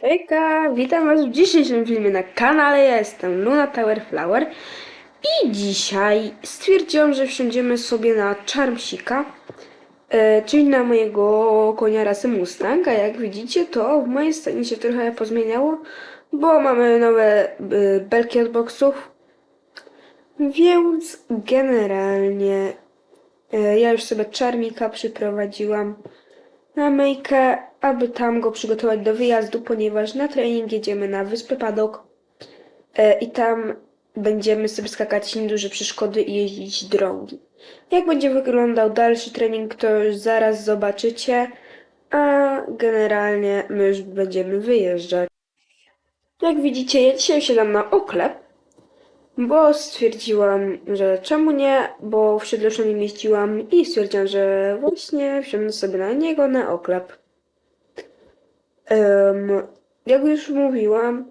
Hejka, witam was w dzisiejszym filmie na kanale. Ja jestem Luna Tower Flower i dzisiaj stwierdziłam, że wsiądziemy sobie na Charmsika, e, czyli na mojego konia rasy Mustang, a jak widzicie to w mojej stanie się trochę pozmieniało, bo mamy nowe e, belki od boxów, więc generalnie e, ja już sobie Charmika przyprowadziłam na myjkę, aby tam go przygotować do wyjazdu, ponieważ na trening jedziemy na wyspę Padok e, i tam będziemy sobie skakać nieduże przeszkody i jeździć drogi. Jak będzie wyglądał dalszy trening, to już zaraz zobaczycie, a generalnie my już będziemy wyjeżdżać. Jak widzicie, ja dzisiaj siadam na oklep, bo stwierdziłam, że czemu nie, bo w Siedleszu nie mieściłam i stwierdziłam, że właśnie wsiądę sobie na niego na oklep. Jak już mówiłam,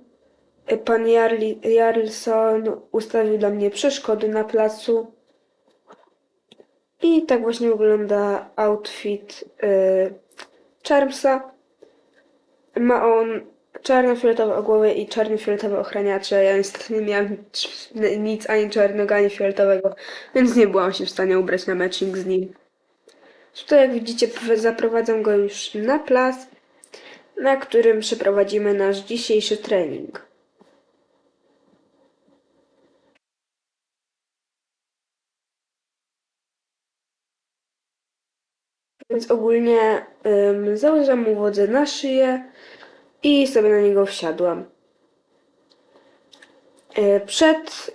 pan Jarlson ustawił dla mnie przeszkody na placu. I tak właśnie wygląda outfit y, Charmsa. Ma on czarno-fioletowe ogłowy i czarno-fioletowe ochraniacze. Ja niestety nie miałam nic ani czarnego, ani fioletowego, więc nie byłam się w stanie ubrać na matching z nim. Tutaj jak widzicie zaprowadzam go już na plac, na którym przeprowadzimy nasz dzisiejszy trening. Więc ogólnie ym, założyłam mu wodę na szyję i sobie na niego wsiadłam. E, Przed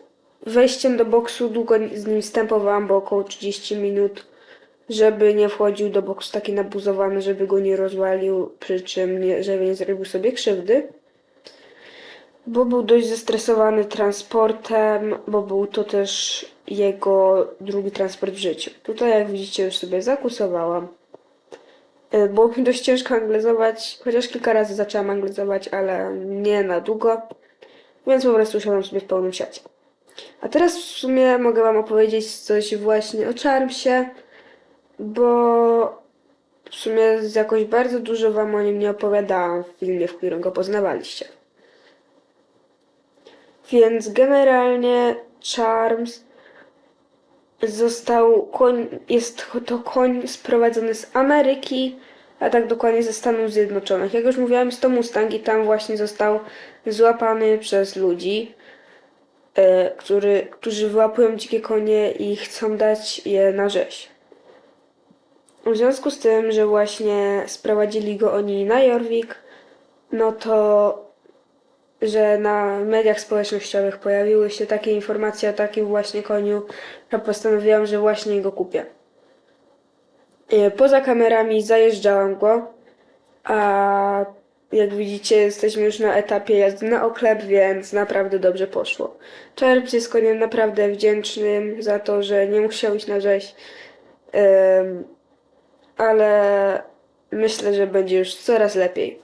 wejściem do boksu długo z nim wstępowałam, bo około 30 minut, żeby nie wchodził do boksu taki nabuzowany, żeby go nie rozwalił, przy czym nie, żeby nie zrobił sobie krzywdy. Bo był dość zestresowany transportem, bo był to też jego drugi transport w życiu. Tutaj, jak widzicie, już sobie zakusowałam. E, Było mi dość ciężko anglezować, chociaż kilka razy zaczęłam anglezować, ale nie na długo, więc po prostu usiadłam sobie w pełnym siacie. A teraz w sumie mogę Wam opowiedzieć coś właśnie o Charmsie, bo w sumie jakoś bardzo dużo Wam o nim nie opowiadałam w filmie, w którym go poznawaliście. Więc generalnie Charms został koń, jest to koń sprowadzony z Ameryki, a tak dokładnie ze Stanów Zjednoczonych. Jak już mówiłam, jest to Mustang i tam właśnie został złapany przez ludzi, e, który, którzy wyłapują dzikie konie i chcą dać je na rzeź. W związku z tym, że właśnie sprowadzili go oni na Jorvik, no to że na mediach społecznościowych pojawiły się takie informacje o takim właśnie koniu, że postanowiłam, że właśnie go kupię. E, Poza kamerami zajeżdżałam go, a jak widzicie jesteśmy już na etapie jazdy na oklep, więc naprawdę dobrze poszło. Czerwc jest koniem naprawdę wdzięcznym za to, że nie musiał iść na rzeź, ale myślę, że będzie już coraz lepiej.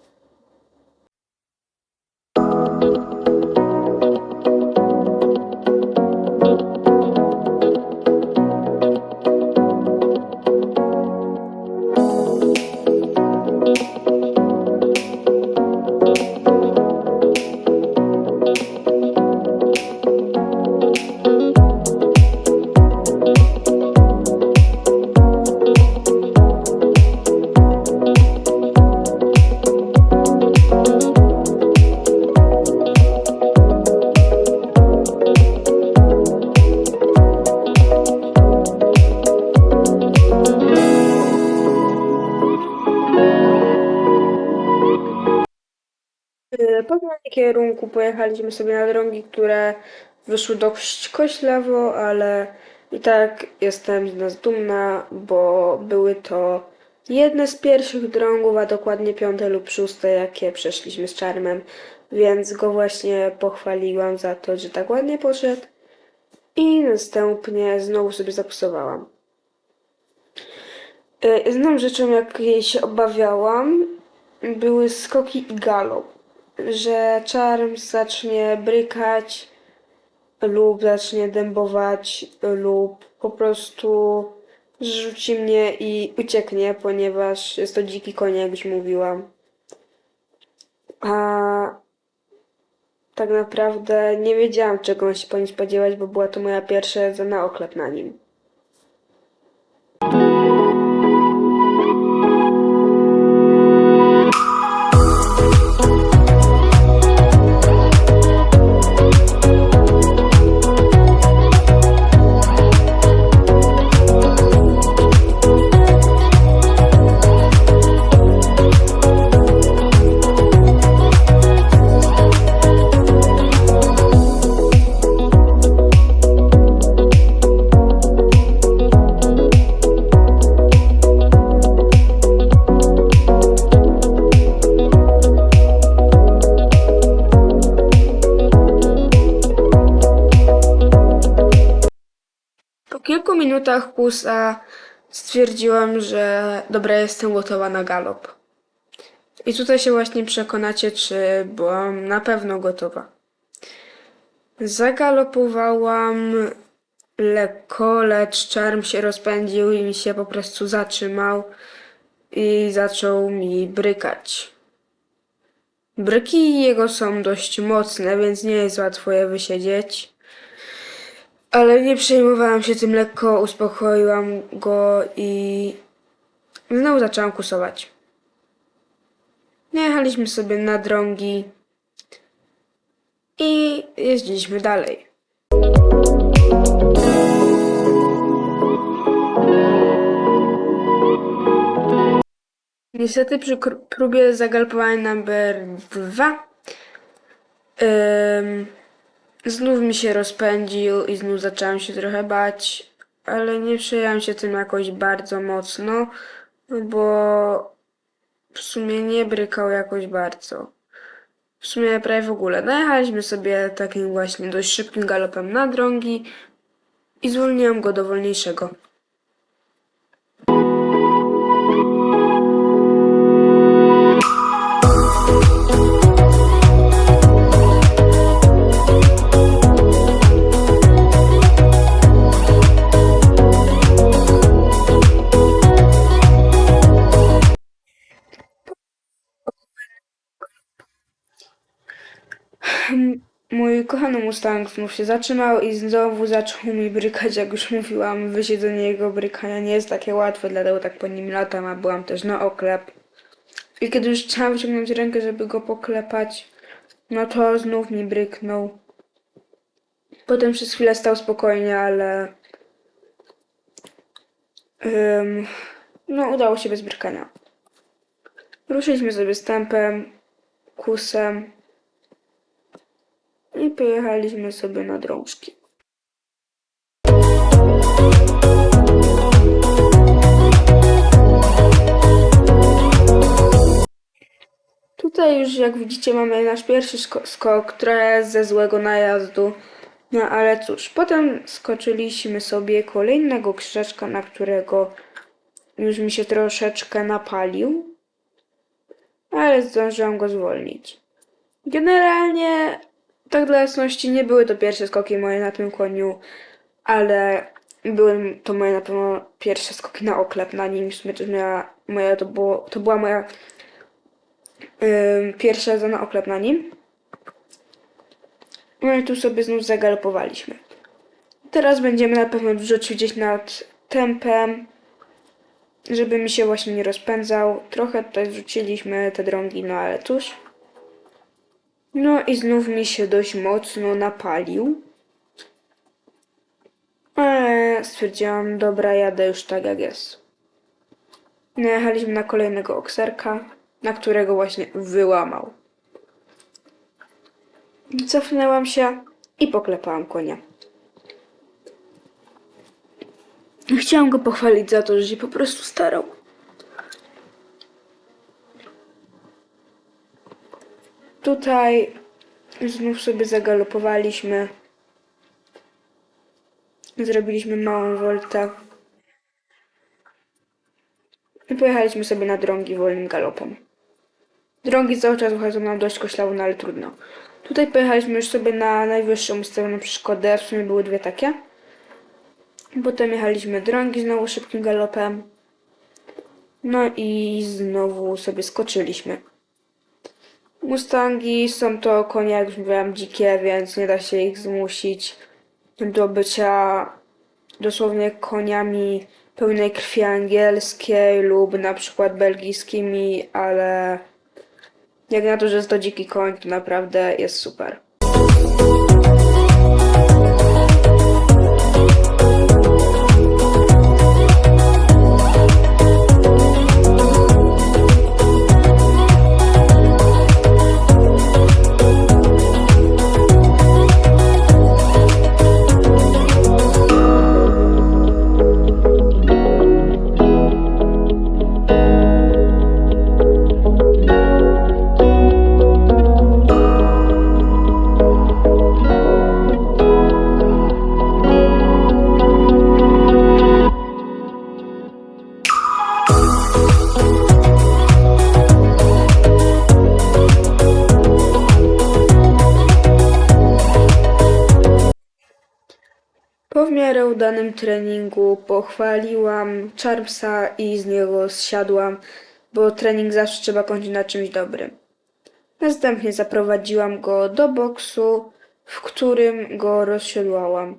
Kierunku pojechaliśmy sobie na drogi, które wyszły dość koślawo, ale i tak jestem z nas dumna, bo były to jedne z pierwszych drągów, a dokładnie piąte lub szóste, jakie przeszliśmy z Czarmem, więc go właśnie pochwaliłam za to, że tak ładnie poszedł i następnie znowu sobie zakusowałam. Y, Jedną rzeczą, jakiej się obawiałam, były skoki i galop że Charms zacznie brykać lub zacznie dębować lub po prostu rzuci mnie i ucieknie, ponieważ jest to dziki koń, jak już mówiłam. A tak naprawdę nie wiedziałam, czego mam się po nim spodziewać, bo była to moja pierwsza jazda na oklep na nim. Minutach kusa stwierdziłam, że dobra, jestem gotowa na galop. I tutaj się właśnie przekonacie, czy byłam na pewno gotowa. Zagalopowałam lekko, lecz czarm się rozpędził i mi się po prostu zatrzymał i zaczął mi brykać. Bryki jego są dość mocne, więc nie jest łatwo je wysiedzieć. Ale nie przejmowałam się tym lekko, uspokoiłam go i znowu zaczęłam kusować. Jechaliśmy sobie na drągi i jeździliśmy dalej. Niestety przy próbie zagalopowania numer dwa ym, znów mi się rozpędził i znów zaczęłam się trochę bać, ale nie przejęłam się tym jakoś bardzo mocno, bo w sumie nie brykał jakoś bardzo. W sumie prawie w ogóle. Najechaliśmy sobie takim właśnie dość szybkim galopem na drągi i zwolniłam go do wolniejszego. Mój kochany Mustang znów się zatrzymał i znowu zaczął mi brykać, jak już mówiłam. Wysiedzenie jego brykania nie jest takie łatwe, dlatego tak po nim latam, a byłam też na oklep. I kiedy już chciałam wyciągnąć rękę, żeby go poklepać, no to znów mi bryknął. Potem przez chwilę stał spokojnie, ale... Ym, no, udało się bez brykania. Ruszyliśmy sobie stępem, kusem i pojechaliśmy sobie na drążki. Tutaj już jak widzicie mamy nasz pierwszy sko- skok, trochę ze złego najazdu. No ale cóż, potem skoczyliśmy sobie kolejnego krzyżaczka, na którego już mi się troszeczkę napalił, ale zdążyłam go zwolnić. Generalnie, tak dla jasności, nie były to pierwsze skoki moje na tym koniu, ale były to moje na pewno pierwsze skoki na oklep na nim. W sumie to, moja, moja, to, było, to była moja ym, pierwsza jazda na oklep na nim. No i tu sobie znów zagalopowaliśmy. Teraz będziemy na pewno dużo ćwiczyć nad tempem, żeby mi się właśnie nie rozpędzał. Trochę tutaj zrzuciliśmy te drągi, no ale cóż. No i znów mi się dość mocno napalił. Ale stwierdziłam, dobra, jadę już tak jak jest. Najechaliśmy na kolejnego okserka, na którego właśnie wyłamał. Cofnęłam się i poklepałam konia. Chciałam go pochwalić za to, że się po prostu starał. Tutaj znów sobie zagalopowaliśmy. Zrobiliśmy małą woltę. I pojechaliśmy sobie na drągi wolnym galopem. Drągi cały czas wychodzą nam dość koślawo, no ale trudno. Tutaj pojechaliśmy już sobie na najwyższą ustawioną przeszkodę, w sumie były dwie takie. Potem jechaliśmy drągi znowu szybkim galopem. No i znowu sobie skoczyliśmy. Mustangi są to konie, jak już mówiłam, dzikie, więc nie da się ich zmusić do bycia dosłownie koniami pełnej krwi angielskiej lub na przykład belgijskimi, ale jak na to, że jest to dziki koń, to naprawdę jest super. Po w miarę udanym treningu pochwaliłam Charmsa i z niego zsiadłam, bo trening zawsze trzeba kończyć na czymś dobrym. Następnie zaprowadziłam go do boksu, w którym go rozsiodłałam.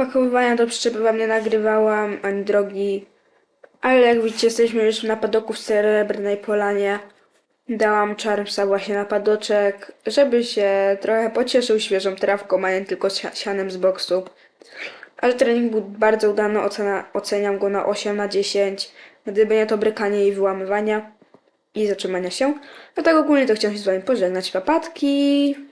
Samego wpakowywania do przyczepy wam nie nagrywałam, ani drogi, ale jak widzicie jesteśmy już na padoku w Srebrnej Polanie. Dałam Charmsa właśnie na padoczek, żeby się trochę pocieszył świeżą trawką, a nie tylko sia- sianem z boksu. Ale trening był bardzo udany, ocena, oceniam go na 8 na 10, gdyby nie to brykanie i wyłamywania i zatrzymania się. No tak ogólnie to chciałam się z wami pożegnać. Papatki!